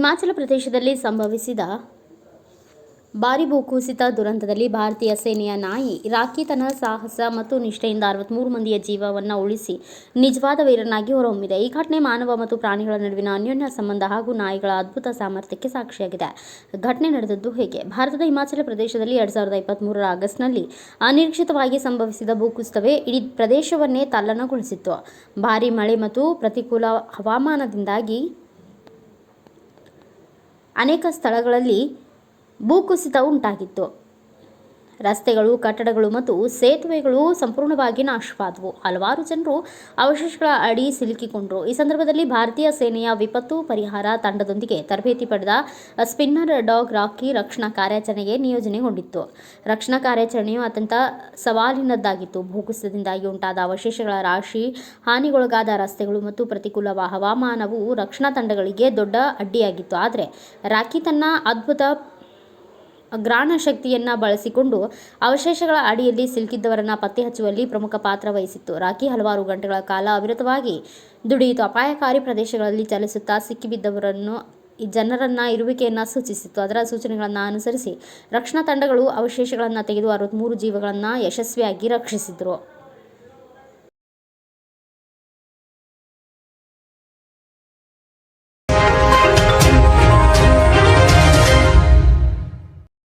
ಹಿಮಾಚಲ ಪ್ರದೇಶದಲ್ಲಿ ಸಂಭವಿಸಿದ ಭಾರಿ ಭೂಕುಸಿತ ದುರಂತದಲ್ಲಿ ಭಾರತೀಯ ಸೇನೆಯ ನಾಯಿ ರಾಕಿ ತನ್ನ ಸಾಹಸ ಮತ್ತು ನಿಷ್ಠೆಯಿಂದ ಅರವತ್ತ್ಮೂರು ಮಂದಿಯ ಜೀವವನ್ನು ಉಳಿಸಿ ನಿಜವಾದ ವೀರನಾಗಿ ಹೊರಹೊಮ್ಮಿದೆ. ಈ ಘಟನೆ ಮಾನವ ಮತ್ತು ಪ್ರಾಣಿಗಳ ನಡುವಿನ ಅನ್ಯೋನ್ಯ ಸಂಬಂಧ ಹಾಗೂ ನಾಯಿಗಳ ಅದ್ಭುತ ಸಾಮರ್ಥ್ಯಕ್ಕೆ ಸಾಕ್ಷಿಯಾಗಿದೆ. ಘಟನೆ ನಡೆದದ್ದು ಹೇಗೆ? ಭಾರತದ ಹಿಮಾಚಲ ಪ್ರದೇಶದಲ್ಲಿ ಎರಡು ಸಾವಿರದ ಇಪ್ಪತ್ತ್ಮೂರರ ಆಗಸ್ಟ್ನಲ್ಲಿ ಅನಿರೀಕ್ಷಿತವಾಗಿ ಸಂಭವಿಸಿದ ಭೂಕುಸಿತವೇ ಇಡೀ ಪ್ರದೇಶವನ್ನೇ ತಲ್ಲಣಗೊಳಿಸಿತ್ತು ಭಾರೀ ಮಳೆ ಮತ್ತು ಪ್ರತಿಕೂಲ ಹವಾಮಾನದಿಂದಾಗಿ ಅನೇಕ ಸ್ಥಳಗಳಲ್ಲಿ ಭೂಕುಸಿತ ಉಂಟಾಗಿತ್ತು. ರಸ್ತೆಗಳು, ಕಟ್ಟಡಗಳು ಮತ್ತು ಸೇತುವೆಗಳು ಸಂಪೂರ್ಣವಾಗಿ ನಾಶವಾದವು. ಹಲವಾರು ಜನರು ಅವಶೇಷಗಳ ಅಡಿ ಸಿಲುಕಿಕೊಂಡರು. ಈ ಸಂದರ್ಭದಲ್ಲಿ ಭಾರತೀಯ ಸೇನೆಯ ವಿಪತ್ತು ಪರಿಹಾರ ತಂಡದೊಂದಿಗೆ ತರಬೇತಿ ಪಡೆದ ಸ್ಪಿನ್ನರ್ ಡಾಗ್ ರಾಕಿ ರಕ್ಷಣಾ ಕಾರ್ಯಾಚರಣೆಗೆ ನಿಯೋಜನೆಗೊಂಡಿತ್ತು. ರಕ್ಷಣಾ ಕಾರ್ಯಾಚರಣೆಯು ಅತ್ಯಂತ ಸವಾಲಿನದ್ದಾಗಿತ್ತು. ಭೂಕುಸಿತದಿಂದಾಗಿ ಉಂಟಾದ ಅವಶೇಷಗಳ ರಾಶಿ, ಹಾನಿಗೊಳಗಾದ ರಸ್ತೆಗಳು ಮತ್ತು ಪ್ರತಿಕೂಲ ಹವಾಮಾನವು ರಕ್ಷಣಾ ತಂಡಗಳಿಗೆ ದೊಡ್ಡ ಅಡ್ಡಿಯಾಗಿತ್ತು. ಆದರೆ ರಾಕಿ ತನ್ನ ಅದ್ಭುತ ಗ್ರಾಣ ಶಕ್ತಿಯನ್ನು ಬಳಸಿಕೊಂಡು ಅವಶೇಷಗಳ ಅಡಿಯಲ್ಲಿ ಸಿಲುಕಿದ್ದವರನ್ನು ಪತ್ತೆ ಹಚ್ಚುವಲ್ಲಿ ಪ್ರಮುಖ ಪಾತ್ರ ವಹಿಸಿತ್ತು. ರಾಕಿ ಹಲವಾರು ಗಂಟೆಗಳ ಕಾಲ ಅವಿರತವಾಗಿ ದುಡಿಯಿತು. ಅಪಾಯಕಾರಿ ಪ್ರದೇಶಗಳಲ್ಲಿ ಚಲಿಸುತ್ತಾ ಸಿಕ್ಕಿಬಿದ್ದವರನ್ನು ಈ ಜನರನ್ನ ಇರುವಿಕೆಯನ್ನು ಸೂಚಿಸಿತ್ತು. ಅದರ ಸೂಚನೆಗಳನ್ನು ಅನುಸರಿಸಿ ರಕ್ಷಣಾ ತಂಡಗಳು ಅವಶೇಷಗಳನ್ನು ತೆಗೆದು ಅರವತ್ತ್ಮೂರು ಜೀವಗಳನ್ನು ಯಶಸ್ವಿಯಾಗಿ ರಕ್ಷಿಸಿದರು.